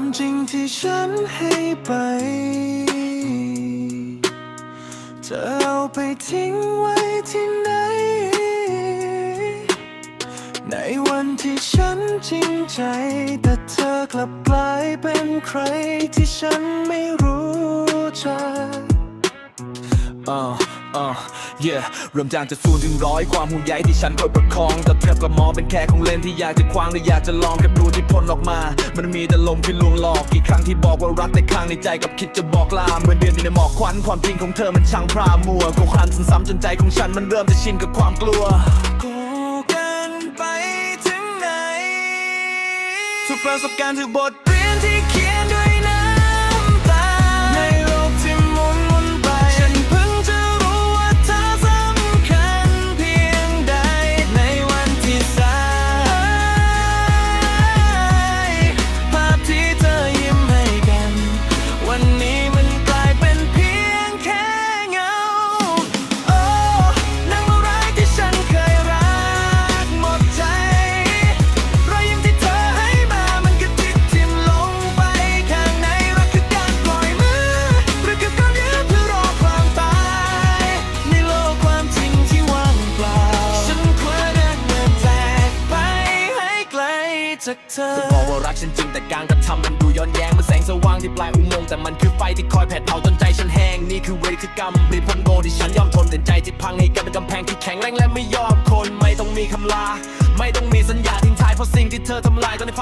ความจริงที่ฉันให้ไป เธอเอาไปทิ้งไว้ที่ไหน ในวันที่ฉันจริงใจ แต่เธอกลับกลายเป็นใครที่ฉันไม่รู้จัก oh. uh, yeah เริ่มจากจะศูนย์ถึงร้อยความห่วงใยที่ฉันคอยประคองแต่เทบกับมอเป็นแค่ของเล่นที่อยากจะคว้างและอยากจะลองกับรูที่พ่นออกมา มันมีแต่ลมที่ลวงหลอกกี่ครั้งที่บอกว่ารักแต่ข้างในใจกับคิดจะบอกลาเหมือนเดือนอยู่ในหมอกควันความจริงของเธอมันช่างพรามัวกูคลันซ้ำๆจนใจของฉันมันเริ่มจะชินกับความกลัวกูกันไปถึงไหนทุกประสบการณ์ถือบทเรีย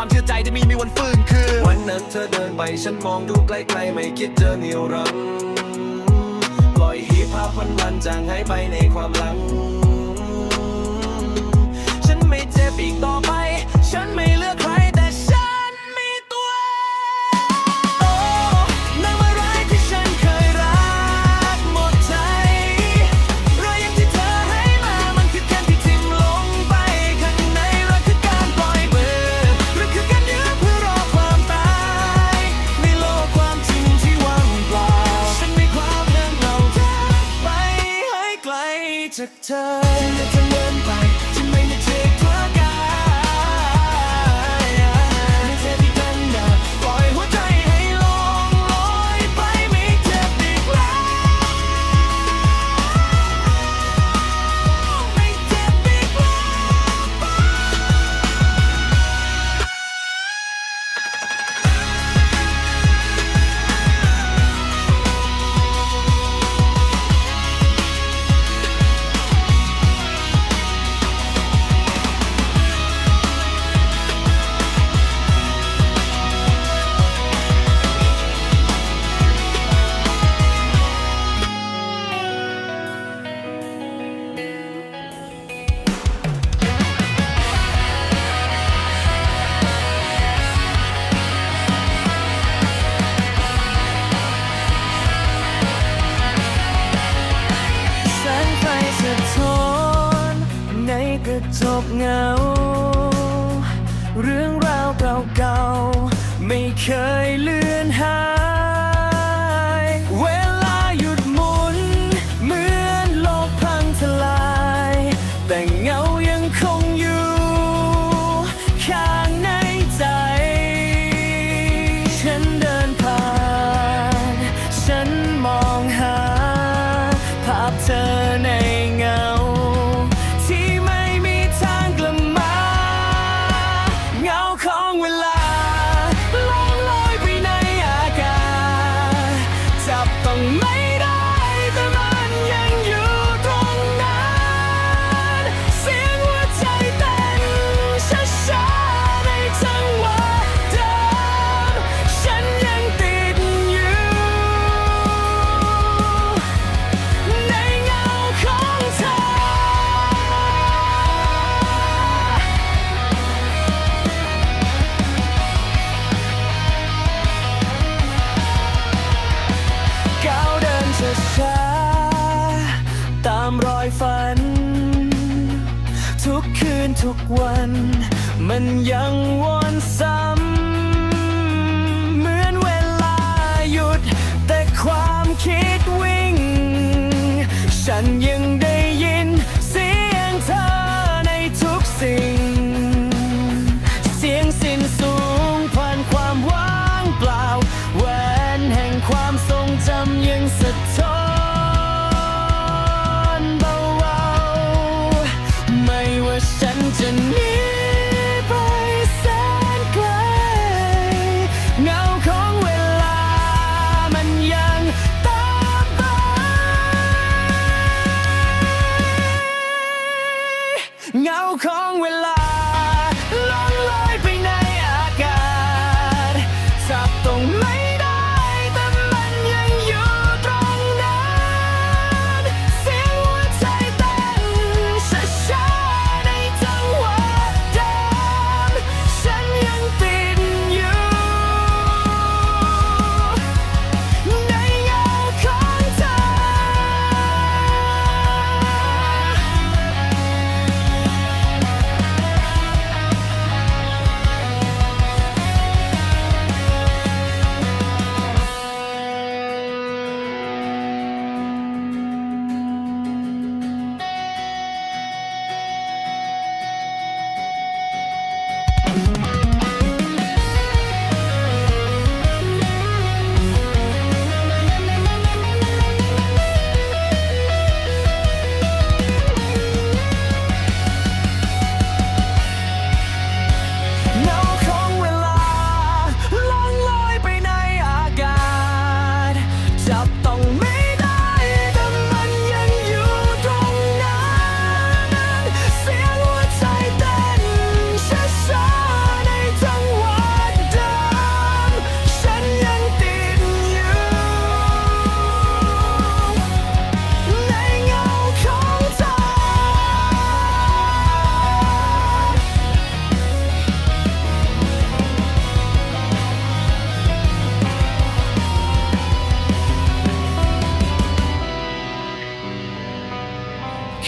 ความเชื่อใจจะมีมีวันฟื้นคืนวันนั้นเธอเดินไปฉันมองดูไกลๆไม่คิดเจอเนียวรังปล่อยให้ภาพวันวันจางหายไปในความหลัง ฉันไม่เจ็บอีกต่อไป ฉันไม่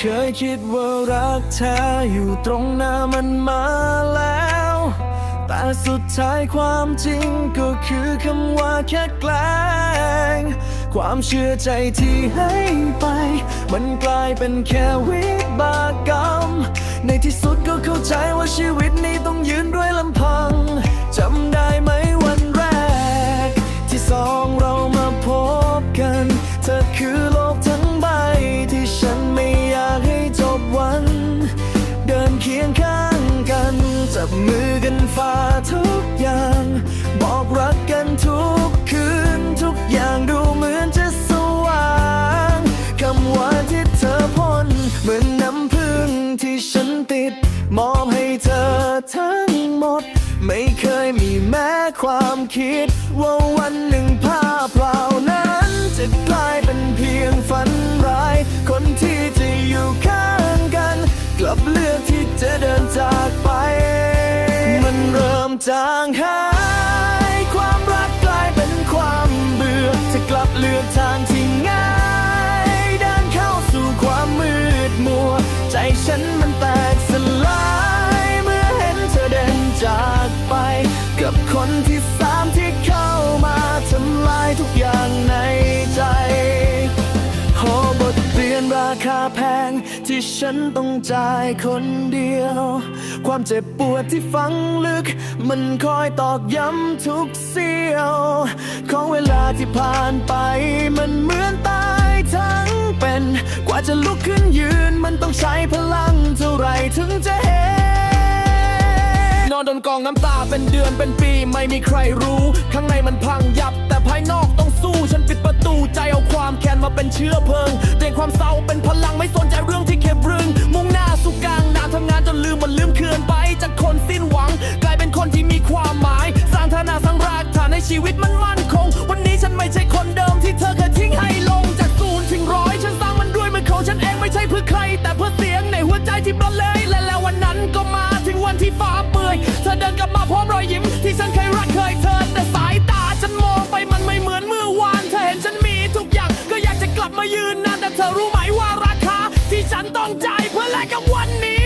เคยคิดว่ารักแท้อยู่ตรงหน้ามันมาแล้ว แต่สุดท้ายความจริงก็คือคำว่าแค่แกล้ง ความเชื่อใจที่ให้ไป มันกลายเป็นแค่วิบากกรรม ในที่สุดก็เข้าใจว่าชีวิตนี้ต้องยืนด้วยลำพังจำได้ จับมือกันฝ่าทุกอย่าง บอกรักกันทุกคืน ทุกอย่างดูเหมือนจะสว่างคำว่าที่เธอพ่นเหมือนน้ำพึ่งที่ฉันติด มอบให้เธอทั้งหมด ไม่เคยมีแม้ความคิด ว่าวันหนึ่งภาพเปล่านั้น จะกลายเป็นเพียงฝันร้าย คนที่จะอยู่ข้างกัน กลับเลือก ที่จะเดินจากไป มันเริ่มจางหาย ความรักกลายเป็นความเบื่อจะกลับเลือกทางที่ง่ายเดินเข้าสู่ความมืดมัว ใจฉันมันแตกสลาย เมื่อเห็นเธอเดินจากไป กับคนที่สามที่เข้ามาทำลายทุกอย่างในใจขอบทเรียนราคา งที่ฉันต้องจ่ายคนเดียว ความเจ็บปวดที่ฝังลึก มันคอยตอกย้ำทุกเสี้ยว ของเวลาที่ผ่านไป มันเหมือนตายทั้งเป็น กว่าจะลุกขึ้นยืน มันต้องใช้พลังเท่าไรถึงจะเห็น นอนโดนกองน้ำตาเป็นเดือนเป็นปี ไม่มีใครรู้ ข้างในมันพังยับแต่ภายนอก ประตูใจเอาความแค้นมาเป็นเชื้อเพลิงเปลี่ยนความเศร้าเป็นพลังไม่สนใจเรื่องที่เข็บรึง มุ่งหน้าสู่กลางนาทำงานจนลืมมันลืมเคืนไป จากคนสิ้นหวัง กลายเป็นคนที่มีความหมาย สร้างฐานะสร้างรากฐานให้ชีวิตมันมั่นคง วันนี้ฉันไม่ใช่คนเดิมที่เธอเคยทิ้งให้ลงจากศูนย์ถึงร้อยฉันสร้างมันด้วยมือของฉันเองไม่ใช่เพื่อใคร แต่เพื่อเสียงในหัวใจที่ประเลยและแล้ววันนั้นก็มาถึงวันที่ฟ้าเปื่อยเธอเดินกลับมาพร้อมรอยยิ้มที่ฉันเคยรักเคยเธอ ยืนนานแต่เธอรู้ไหมว่าราคา ที่ฉันต้องจ่ายเพื่อแลกกับวันนี้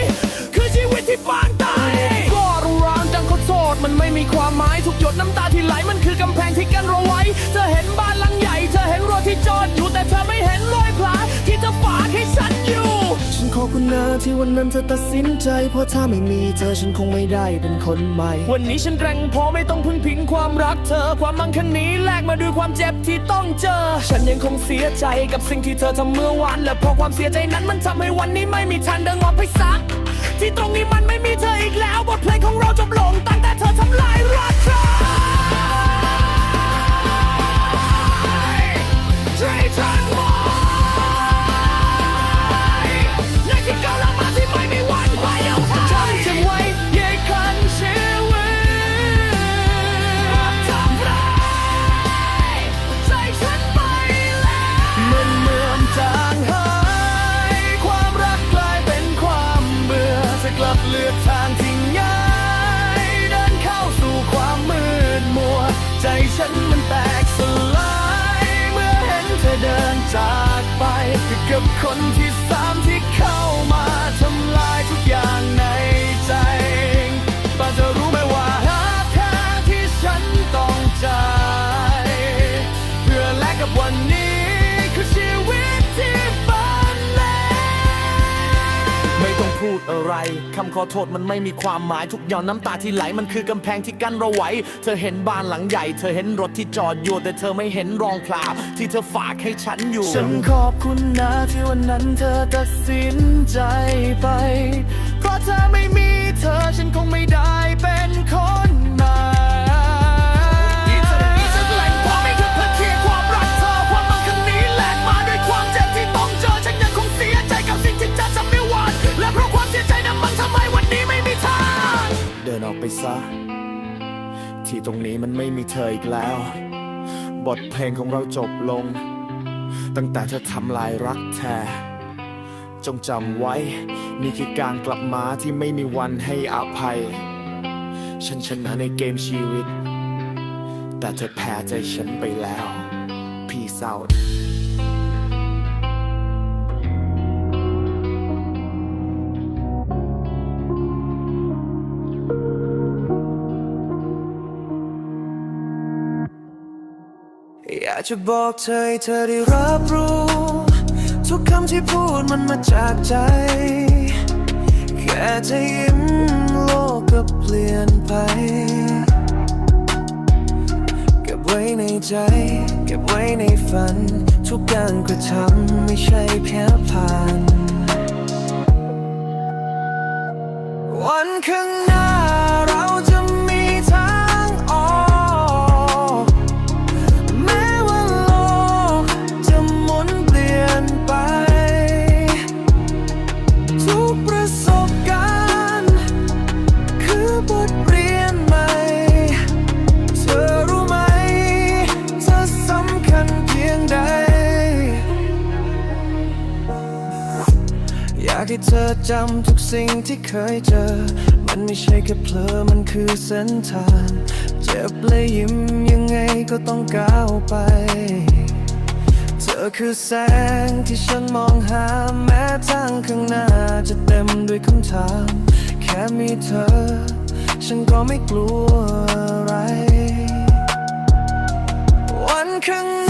คือชีวิตที่ปางตายก็รุรานจังขอโทษมันไม่มีความหมายทุกหยดน้ำตาที่ไหลมันคือกำแพงที่กั้นเราไว้ เธอเห็นบ้านหลังใหญ่ เธอเห็นรถที่จอดอยู่แต่เธอไม่เห็นรอ ฉันขอบคุณนะที่วันนั้นเธอตัดสินใจ เพราะถ้าไม่มีเธอฉันคงไม่ได้เป็นคนใหม่ วันนี้ฉันแกร่งพอไม่ต้องพึ่งพิงความรักเธอ ความมั่งคั่งนี้แลกมาด้วยความเจ็บที่ต้องเจอ ฉันยังคงเสียใจกับสิ่งที่เธอทำเมื่อวาน และเพราะความเสียใจนั้นมันทำให้วันนี้ไม่มีทางเดินออกไปสัก ที่ตรงนี้มันไม่มีเธออีกแล้วบทเพลงของเราจบลงตั้งแต่เธอทำลายรักฉันช่ว ฉันมันแตกสลาย เมื่อเห็นเธอเดินจากไปกับคนที่สามที่ พูดอะไรคำขอโทษมันไม่มีความหมายทุกหย่อนน้ำตาที่ไหลมันคือกำแพงที่กั้นเราไว้ เธอเห็นบ้านหลังใหญ่ เธอเห็นรถที่จอดอยู่แต่เธอไม่เห็นรองพลาที่เธอฝากให้ฉันอยู่ ฉันขอบคุณนะที่วันนั้นเธอตัดสินใจไป ซะ ที่ตรงนี้มันไม่มีเธออีกแล้ว บทเพลงของเราจบลง ตั้งแต่เธอทำลายรักแท้จงจำไว้ นี่คือการกลับมาที่ไม่มีวันให้อภัย ฉันชนะในเกมชีวิต แต่เธอแพ้ใจฉันไปแล้วพี่เอยากจะบอกเธอให้เธอได้รับรู้ ทุกคำที่พูดมันมาจากใจ แค่เธอยิ้มโลกก็เปลี่ยนไปเก็บไว้ในใจเก็บไว้ในฝัน ทุกการกระทำไม่ใช่แค่ผ่าน วันข้างหน้า จำทุกสิ่งที่เคยเจอ มันไม่ใช่แค่เพลอมันคือเส้นทาง เจ็บและยิ้มยังไงก็ต้องก้าวไป เธอคือแสงที่ฉันมองหา แม้ทางข้างหน้าจะเต็มด้วยคำถาม แค่มีเธอ ฉันก็ไม่กลัวอะไร วันข้าง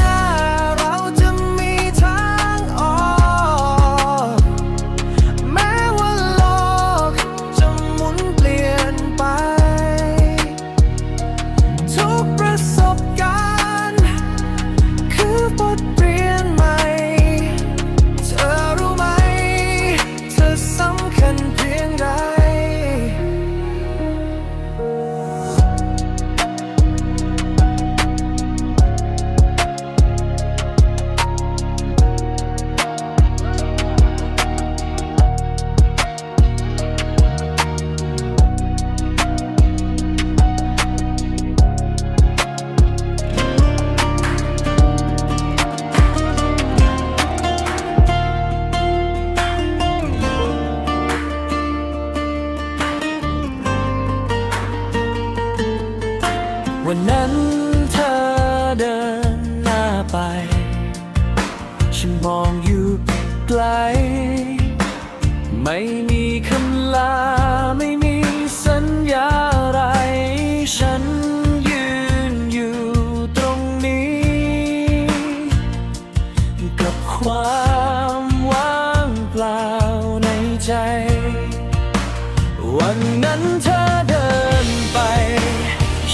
วันนั้นเธอเดินไป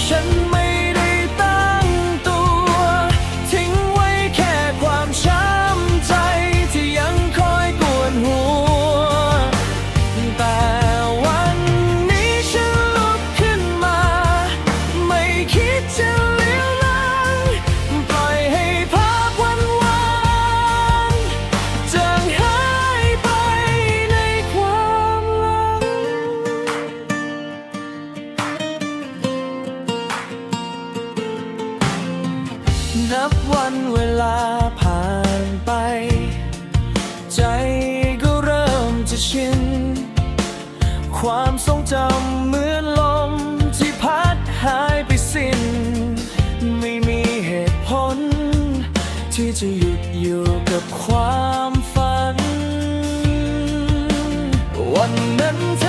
ฉันไม่ ที่จะหยุดอยู่กับความฝัน วันนั้นเธอ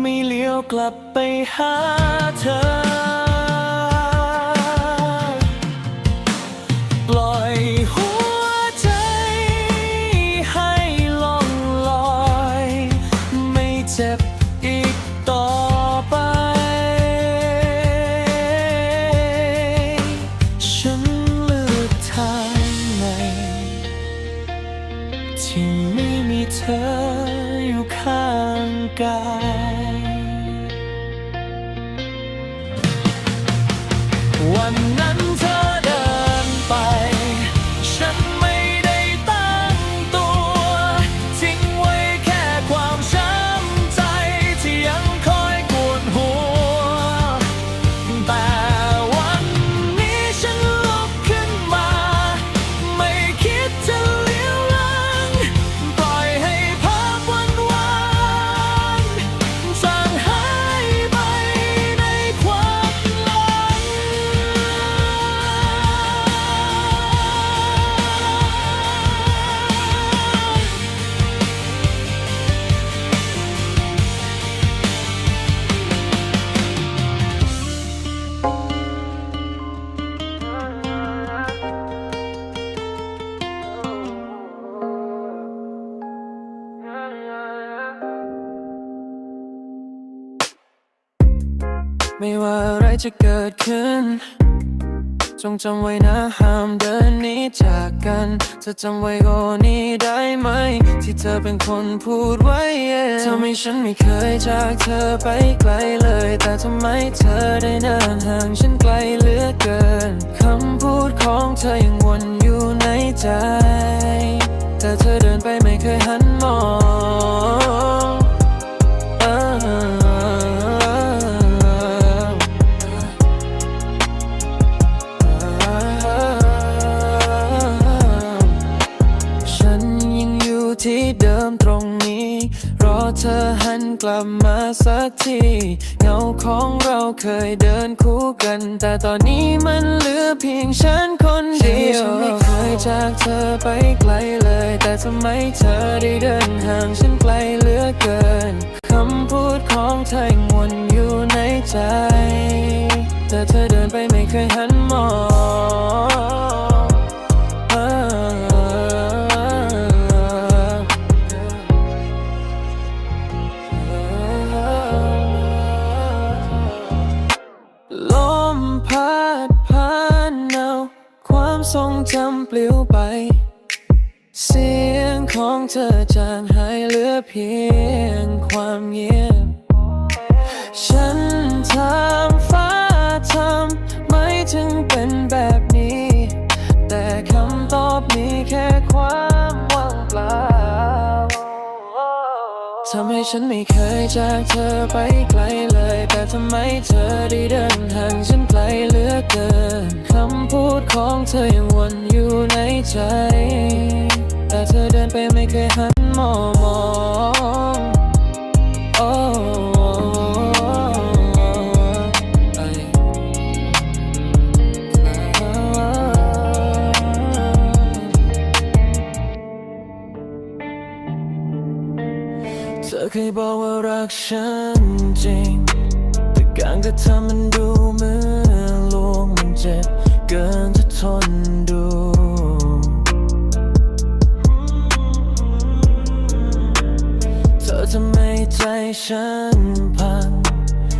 ไม่เลี้ยวกลับไปหาเธอ ไม่ว่าอะไรจะเกิดขึ้น จงจำไว้นะห้ามเดินหนี้จากกันจะจำไว้ข้อนี้ได้ไหม ที่เธอเป็นคนพูดไว้ yeah ทำให้ฉันไม่เคยจากเธอไปไกลเลย แต่ทำไมเธอได้เดินห่างฉันไกลเหลือเกินคำพูดของเธอยังวนอยู่ในใจ แต่เธอเดินไปไม่เคยหันมองฉั เธอหันกลับมาสักที เงาของเราเคยเดินคู่กัน แต่ตอนนี้มันเหลือเพียงฉันคนเดียว ฉันไม่เคยจากเธอไปไกลเลย แต่ทำไมเธอได้เดินห่างฉันไกลเหลือเกิน คำพูดของเธอยังวนอยู่ในใจ แต่เธอเดินไปไม่เคยหันมอง บอกว่ารักฉันจริง แต่การกระทำมันดูเหมือนลวงมันเจ็บเกินจะทนดูเธอทำให้ใจฉันพัง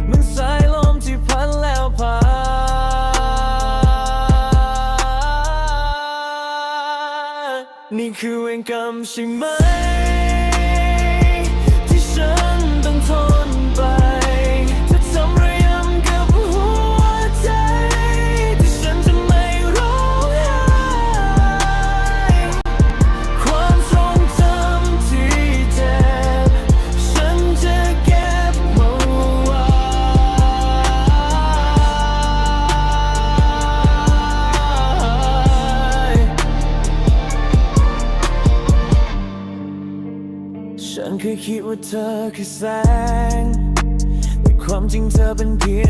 เหมือนสายลมที่พัดแล้วพัดนี่คือเวรกรรมใช่ไหม คือแสงแต่ความจริงเธอเป็นเพียง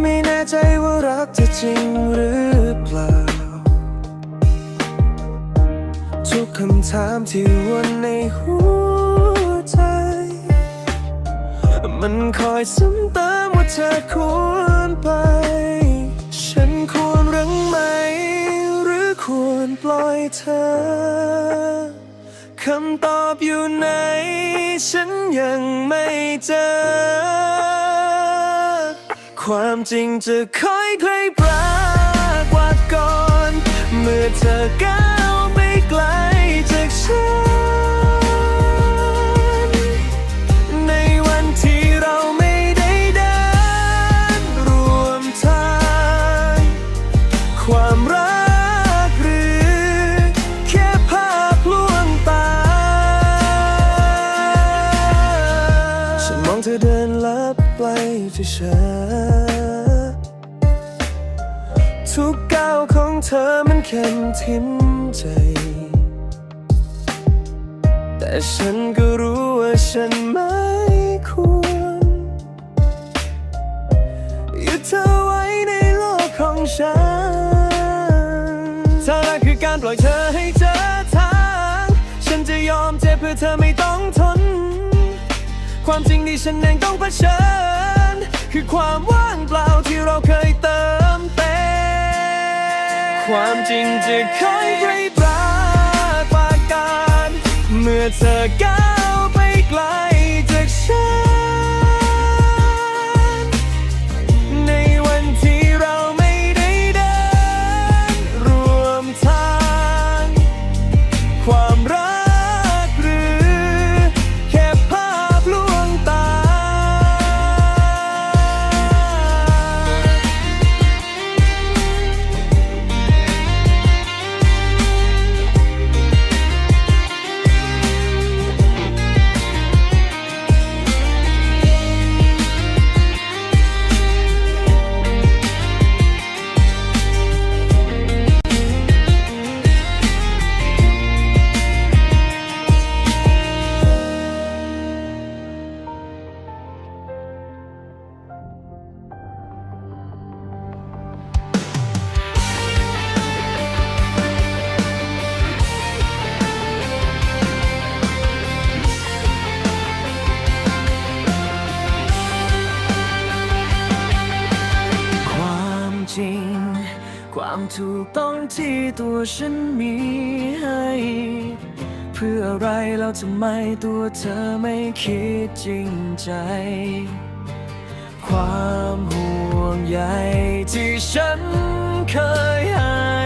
ไม่แน่ใจว่ารักเธอจริงหรือเปล่า ทุกคำถามที่วนในหัวใจ มันคอยซ้ำเติมว่าเธอควรไป ฉันควรรังไหม หรือควรปล่อยเธอ คำตอบอยู่ไหน ฉันยังไม่เจอ ความจริงจะค่อยคลายปรากฏก่อน เมื่อเธอก้าวไปไกลจากฉัน ที่ฉันทุกก้าวของเธอมันเข็มทิ่มใจ แต่ฉันก็รู้ว่าฉันไม่ควรหยุดเธอไว้ในโลกของฉันถ้ารักคือการปล่อยเธอให้เจอทาง ฉันจะยอมเจ็บเพื่อเธอ ความจริงที่ฉันเองต้องเผชิญ คือความว่างเปล่าที่เราเคยเติมเต็มความจริงจะค่อยไรปรากปาการ เมื่อเธอก้าวไปไกลจากฉัน ถูกต้องที่ตัวฉันมีให้ เพื่ออะไรแล้วทำไมตัวเธอไม่คิดจริงใจ ความห่วงใยที่ฉันเคยให้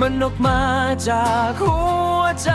มันออกมาจากหัวใจ